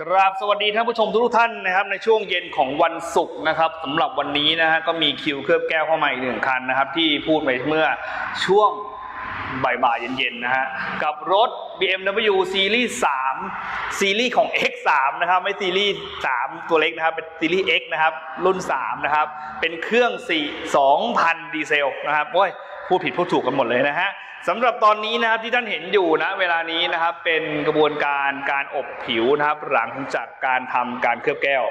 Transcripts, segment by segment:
กราบสวัสดีท่านผู้ชมทุกท่านนะครับในช่วงเย็นของวันศุกร์นะครับสำหรับวันนี้นะฮะก็มีคิวเคลือบแก้วเข้ามาอีกหนึ่งคันนะครับ ที่พูดไปเมื่อช่วงบ่ายๆเย็นๆนะฮะกับรถ BMW ซีรีส์3ซีรีส์ของ X3 นะครับ ไม่ซีรีส์3ตัวเล็กนะครับ เป็นซีรีส์ X นะครับ รุ่น 3 นะครับ เป็นเครื่อง 4 2,000 ดีเซลนะครับโอ้ย ผู้ผิดผู้ถูกกันหมดเลยนะฮะสำหรับตอนนี้นะครับที่ท่านเห็นอยู่นะเวลานี้นะครับเป็นกระบวนการการอบผิวนะครับหลังจากการทำการเคลือบแก้ว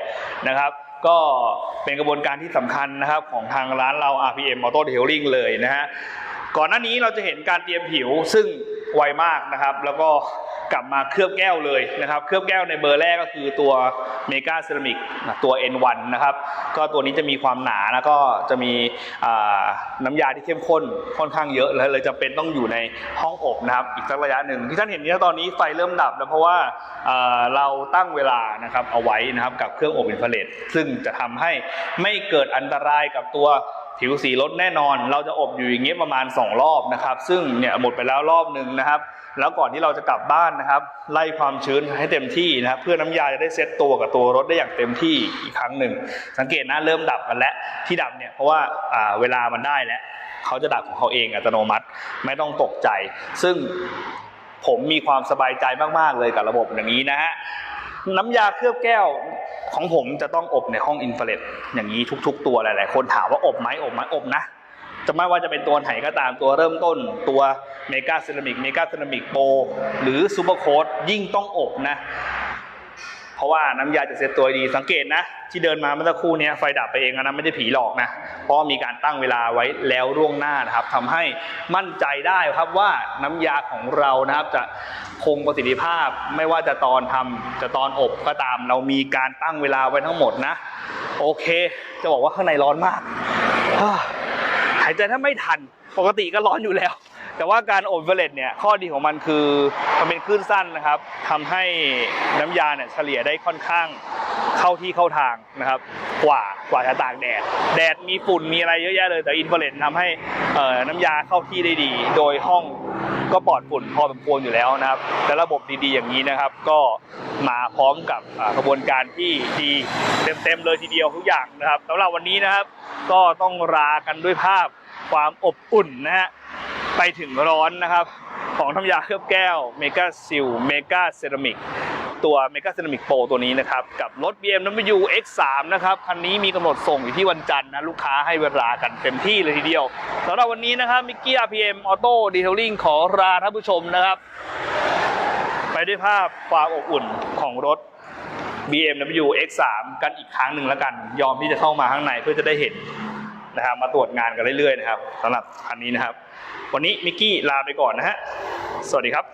นะครับ ก็เป็นกระบวนการที่สำคัญนะครับของทางร้านเรา RPM Auto Detailing เลยนะฮะก่อนหน้านี้เราจะเห็นการเตรียมผิวซึ่ง ไวมากนะครับ แล้วก็กลับมาเคลือบแก้วเลยนะครับ เคลือบแก้วในเบอร์แรกก็คือตัวเมกาเซรามิกตัว N1 นะครับ ก็ตัวนี้จะมีความหนาแล้วก็จะมีน้ำยาที่เข้มข้นค่อนข้างเยอะแล้วเลยจะเป็นต้องอยู่ในห้องอบนะครับ อีกสักระยะหนึ่งที่ท่านเห็นเนี่ยตอนนี้ไฟเริ่มดับแล้วเพราะว่าเราตั้งเวลานะครับเอาไว้นะครับกับเครื่องอบอินฟราเรดซึ่งจะทำให้ไม่เกิดอันตรายกับตัว ผิวสีรถแน่นอน เราจะอบอยู่อย่างเงี้ยประมาณ 2 รอบนะครับ ซึ่งเนี่ยหมดไปแล้วรอบหนึ่งนะครับ แล้วก่อนที่เราจะกลับบ้านนะครับ ไล่ความชื้นให้เต็มที่นะครับ เพื่อน้ำยาจะได้เซตตัวกับตัวรถได้อย่างเต็มที่อีกครั้งหนึ่ง สังเกตนะเริ่มดับกันแล้วที่ดับเนี่ยเพราะว่าอ่าเวลามันได้แล้วเขาจะดับของเขาเองอัตโนมัติ ไม่ต้องตกใจ ซึ่งผมมีความสบายใจมาก ๆ เลยกับระบบอย่างนี้นะฮะน้ำยาเคลือบแก้ว ของผมจะต้องอบในห้องอินฟราเรดอย่างนี้ทุก ๆ ตัวหลาย ๆ คนถามว่าอบไหมอบไหมอบนะจะไม่ว่าจะเป็นตัวไหนก็ตามตัวเริ่มต้นตัวเมกาเซรามิกเมกาเซรามิกโปหรือซูเปอร์โค้ดยิ่งต้องอบนะ เพราะว่าน้ำยาจะเซ็ตตัวดีสังเกตนะ ที่เดินมาเมื่อสักครู่นี้ไฟดับไปเองนะไม่ได้ผีหลอกนะ เพราะมีการตั้งเวลาไว้แล้วล่วงหน้านะครับทำให้มั่นใจได้ครับว่าน้ำยาของเรานะครับจะคงประสิทธิภาพไม่ว่าจะตอนทำจะตอนอบก็ตาม เรามีการตั้งเวลาไว้ทั้งหมดนะ โอเค จะบอกว่าข้างในร้อนมากหายใจถ้าไม่ทันปกติก็ร้อนอยู่แล้ว แต่ว่าการอบอินฟราเรดเนี่ยข้อดีของมันคือมันเป็นคลื่นสั้นนะครับทำให้น้ำยาเนี่ยเฉลี่ยได้ค่อนข้างเข้าที่เข้าทางนะครับ กว่ากว่าจะตากแดด แดดมีฝุ่นมีอะไรเยอะแยะเลย แต่อินฟราเรดทำให้น้ำยาเข้าที่ได้ดี โดยห้องก็ปลอดฝุ่นพอสมควรอยู่แล้วนะครับและระบบดีๆอย่างนี้นะครับ ก็มาพร้อมกับกระบวนการที่ดีเต็มๆเลยทีเดียวทุกอย่างนะครับสำหรับวันนี้นะครับ ก็ต้องลากันด้วยภาพความอบอุ่นนะฮะ ไปถึงร้อนนะครับ ของน้ำยาเคลือบแก้วเมกาซิลเมกาเซรามิกตัวเมกาเซรามิกโปรตัวนี้นะครับ กับรถ BMW X3 นะครับ คันนี้มีกำหนดส่งอยู่ที่วันจันทร์นะ ลูกค้าให้เวลากันเต็มที่เลยทีเดียวสำหรับวันนี้นะครับมิกกี้ RPM Auto Detailing ขอลาท่านผู้ชมนะครับ ไปด้วยภาพความอบอุ่นของรถ BMW X3 กันอีกครั้งหนึ่งแล้วกัน ยอมที่จะเข้ามาข้างในเพื่อจะได้เห็นนะครับ มาตรวจงานกันเรื่อยๆนะครับสำหรับคันนี้นะครับ วันนี้มิกกี้ลาไปก่อนนะฮะ สวัสดีครับ